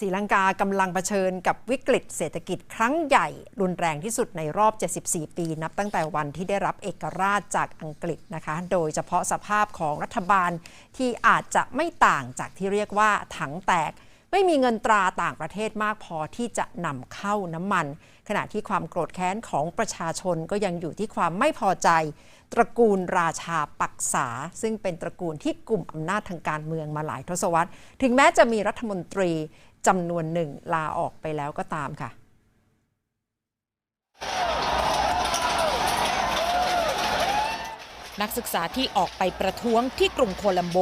ศรีลังกากำลังเผชิญกับวิกฤตเศรษฐกิจครั้งใหญ่ รุนแรงที่สุดในรอบ 74 ปี นับตั้งแต่วันที่ได้รับเอกราชจากอังกฤษนะคะ โดยเฉพาะสภาพของรัฐบาลที่อาจจะไม่ต่างจากที่เรียกว่าถังแตก ไม่มีเงินตราต่างประเทศมากพอที่จะนำเข้าน้ำมัน ขณะที่ความโกรธแค้นของประชาชนก็ยังอยู่ที่ความไม่พอใจ ตระกูลราชาปักษา ซึ่งเป็นตระกูลที่กลุ่มอำนาจทางการเมืองมาหลายทศวรรษ ถึงแม้จะมีรัฐมนตรี จำนวนหนึ่งลาออกไปแล้วก็ตามค่ะนักศึกษาที่ออกไปประท้วงที่กรุงโคลัมโบ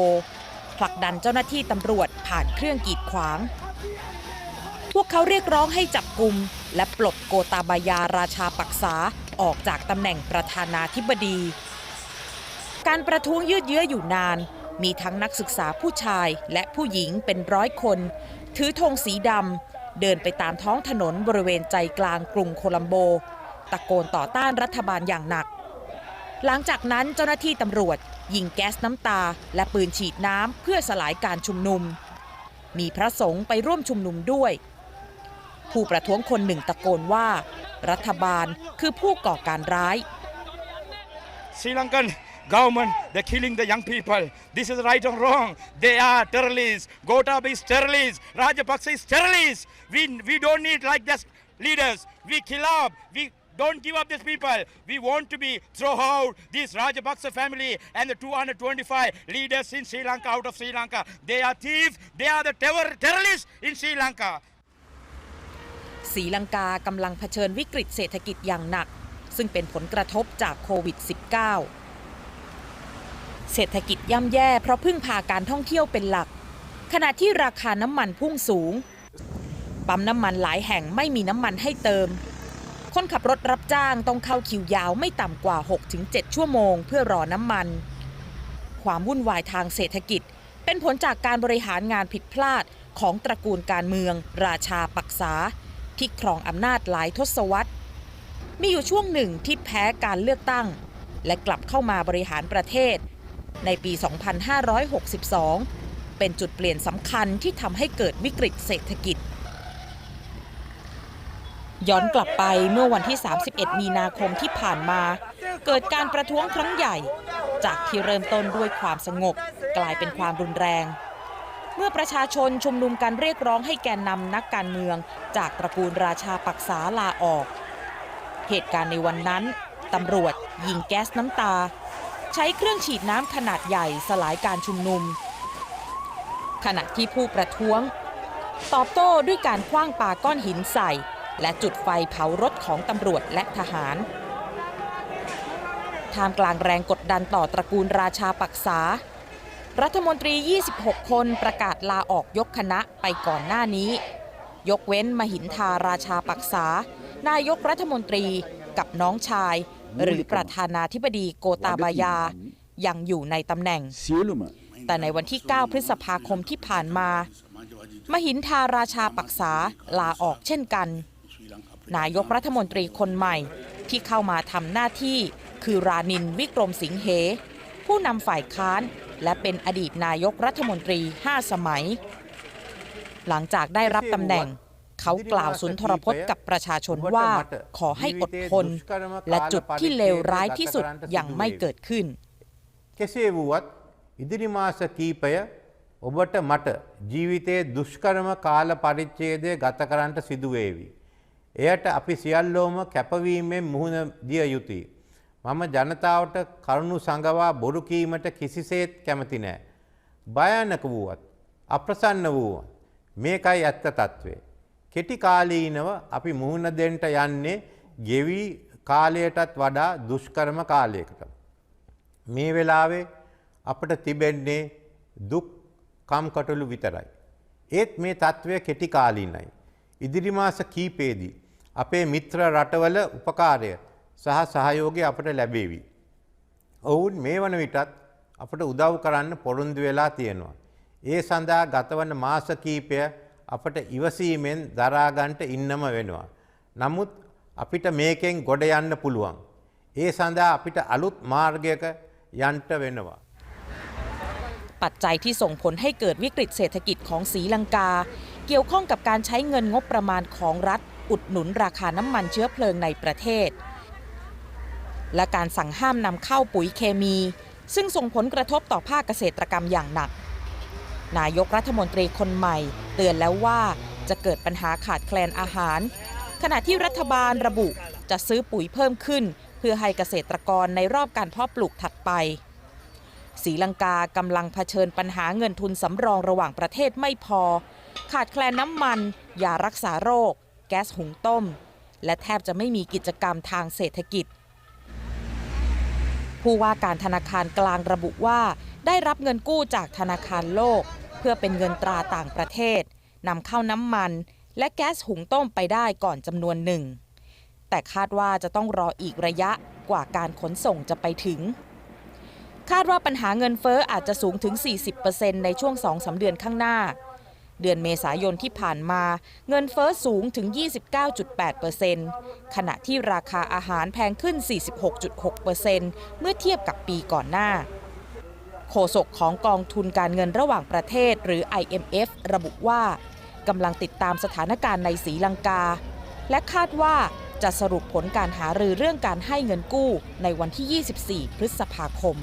ผลักดันเจ้าหน้าที่ตำรวจผ่านเครื่องกีดขวาง พวกเขาเรียกร้องให้จับกลุ่มและปลดโกตาบายาราชาปักษาออกจากตำแหน่งประธานาธิบดี การประท้วงยืดเยื้ออยู่นาน มีทั้งนักศึกษาผู้ชายและผู้หญิงเป็นร้อยคน ถือธงสีดำเดินไปตามท้องถนนบริเวณใจกลางกรุงโคลัมโบ ตะโกนต่อต้านรัฐบาลอย่างหนัก หลังจากนั้นเจ้าหน้าที่ตำรวจ ยิงแก๊สน้ำตา และปืนฉีดน้ำเพื่อสลายการชุมนุม มีพระสงฆ์ไปร่วมชุมนุมด้วย ผู้ประท้วงคนหนึ่งตะโกนว่า รัฐบาลคือผู้ก่อการร้าย Sri Lankan government, they're killing the young people. This is right or wrong. They are terrorists. Gotab is terrorists. Rajapaksa is terrorists. We, we don't need like this leaders. We kill up. We don't give up these people. We want to be throw out this Rajapaksa family and the 225 leaders in Sri Lanka out of Sri Lanka. They are thieves. They are the terror, terrorists in Sri Lanka. ศรีลังกากำลังเผชิญวิกฤตเศรษฐกิจอย่างหนัก ซึ่งเป็นผลกระทบจากโควิด -19 เศรษฐกิจย่ำแย่เพราะพึ่งพาการท่องเที่ยวเป็นหลัก ขณะที่ราคาน้ำมันพุ่งสูง ปั๊มน้ำมันหลายแห่งไม่มีน้ำมันให้เติม คนขับรถรับจ้างต้องเข้าคิวยาวไม่ต่ำกว่า 6-7 ชั่วโมงเพื่อรอน้ำมัน ความวุ่นวายทางเศรษฐกิจ เป็นผลจากการบริหารงานผิดพลาดของตระกูลการเมือง ราชาปักษา ที่ครองอำนาจหลายทศวรรษ มีอยู่ช่วงหนึ่งที่แพ้การเลือกตั้ง และกลับเข้ามาบริหารประเทศ ในปี 2562 เป็นจุดเปลี่ยนสำคัญที่ทำให้เกิดวิกฤตเศรษฐกิจ ย้อนกลับไปเมื่อวันที่ 31 มีนาคมที่ผ่านมา เกิดการประท้วงครั้งใหญ่ จากที่เริ่มต้นด้วยความสงบ กลายเป็นความรุนแรง เมื่อประชาชนชุมนุมกันเรียกร้องให้แกนนำนักการเมือง จากตระกูลราชาปักษาลาออก เหตุการณ์ในวันนั้นตำรวจยิงแก๊สน้ำตา ใช้เครื่องฉีดน้ำขนาดใหญ่สลายการชุมนุม ขณะที่ผู้ประท้วง ตอบโต้ด้วยการคว้างปาก้อนหินใส่ และจุดไฟเผารถของตำรวจและทหารท่ามกลางแรงกดดันต่อตระกูลราชาปักษา รัฐมนตรี 26 คนประกาศลาออกยกคณะไปก่อนหน้านี้ ยกเว้นมหินทาราชาปักษา นายกรัฐมนตรีกับน้องชาย หรือประธานาธิบดีโกตาบายายังอยู่ในตำแหน่ง แต่ในวันที่ 9 พฤษภาคมที่ผ่านมา มหินทาราชาปักษาลาออกเช่นกัน นายกรัฐมนตรีคนใหม่ที่เข้ามาทำหน้าที่คือรานินวิกรมสิงเห ผู้นำฝ่ายค้านและเป็นอดีตนายกรัฐมนตรี 5 สมัย หลังจากได้รับตำแหน่ง เขากล่าวสุนทรพจน์กับประชาชนว่าขอให้อดทน และจุดที่เลวร้ายที่สุดยังไม่เกิดขึ้น කෙසේ වුවත් ඉදිරි මාස කීපය ඔබට මට ජීවිතයේ දුෂ්කරම කාල පරිච්චේදය ගත කරන්නට සිදුවේවි. එයට අපි සියල්ලෝම කැපවීමෙන් මුහුණ දිය යුතුයි. මම ජනතාවට කරුණු සඟවා බොරු කීමට කිසිසේත් කැමති නෑ. භයානක වුවත් අප්‍රසන්න වුවත් මේකයි ඇත්ත තත්ත්වය. කෙටි කාලීනව අපි මුහුණ දෙන්ට යන්නේ ගෙවී කාලයටත් වඩා දුෂ්කරම කාලයකට. මේ වෙලාවේ අපට තිබෙන්නේ දුක් කම්කටොළු විතරයි. ඒත් මේ තත්ත්වය කෙටි කාලීනයි. ඉදිරි මාස කීපේදී. අපේ මිත්‍ර රටවල උපකාරය සහ සහයෝගය අපට ලැබේවි. ඔවුන් මේ වන විටත් අපට උදව් කරන්න පොරුන්දු වෙලා තියෙනවා. ඒ සඳහා ගතවන මාස කීපය අපට ඉවසීමෙන් දරාගන්ට ඉන්නම වෙනවා. නමුත් අපිට මේකෙන් ගොඩ යන්න පුළුවන්. ඒ සඳහා අපිට අලුත් මාර්ගයක යන්ට වෙනවා. ปัจจัยที่ส่งผลให้เกิดวิกฤตเศรษฐกิจของศรีลังกา เกี่ยวข้องกับการใช้เงินงบประมาณของรัฐ อุดหนุนราคาน้ำมันเชื้อเพลิงในประเทศ และการสั่งห้ามนำเข้าปุ๋ยเคมี ซึ่งส่งผลกระทบต่อภาคเกษตรกรรมอย่างหนัก นายกรัฐมนตรีคนใหม่ เตือนแล้วว่าจะเกิดปัญหาขาดแคลนอาหาร ขณะที่รัฐบาลระบุจะซื้อปุ๋ยเพิ่มขึ้น เพื่อให้เกษตรกรในรอบการเพาะปลูกถัดไปศรีลังกากำลังเผชิญปัญหาเงินทุนสำรองระหว่างประเทศไม่พอ ขาดแคลนน้ำมันยารักษาโรค แก๊สหุงต้ม และแทบจะไม่มีกิจกรรมทางเศรษฐกิจ ผู้ว่าการธนาคารกลางระบุว่า ได้รับเงินกู้จากธนาคารโลก พื่อเป็นเงินตราต่างประเทศนำเข้าน้ำมัน และแก๊สหุงต้มไปได้ก่อนจำนวนหนึ่ง แต่คาดว่าจะต้องรออีกระยะกว่าการขนส่งจะไปถึง คาดว่าปัญหาเงินเฟ้ออาจจะสูงถึง 40%ในช่วง 2-3 เดือนข้างหน้า เดือนเมษายนที่ผ่านมาเงินเฟ้อสูงถึง 29.8%ขณะที่ราคาอาหารแพงขึ้น 46.6%เมื่อเทียบกับปีก่อนหน้า โฆษกของกองทุนการเงินระหว่างประเทศหรือ IMF ระบุว่ากำลังติดตามสถานการณ์ในศรีลังกา และคาดว่าจะสรุปผลการหารือเรื่องการให้เงินกู้ในวันที่ 24 พฤษภาคม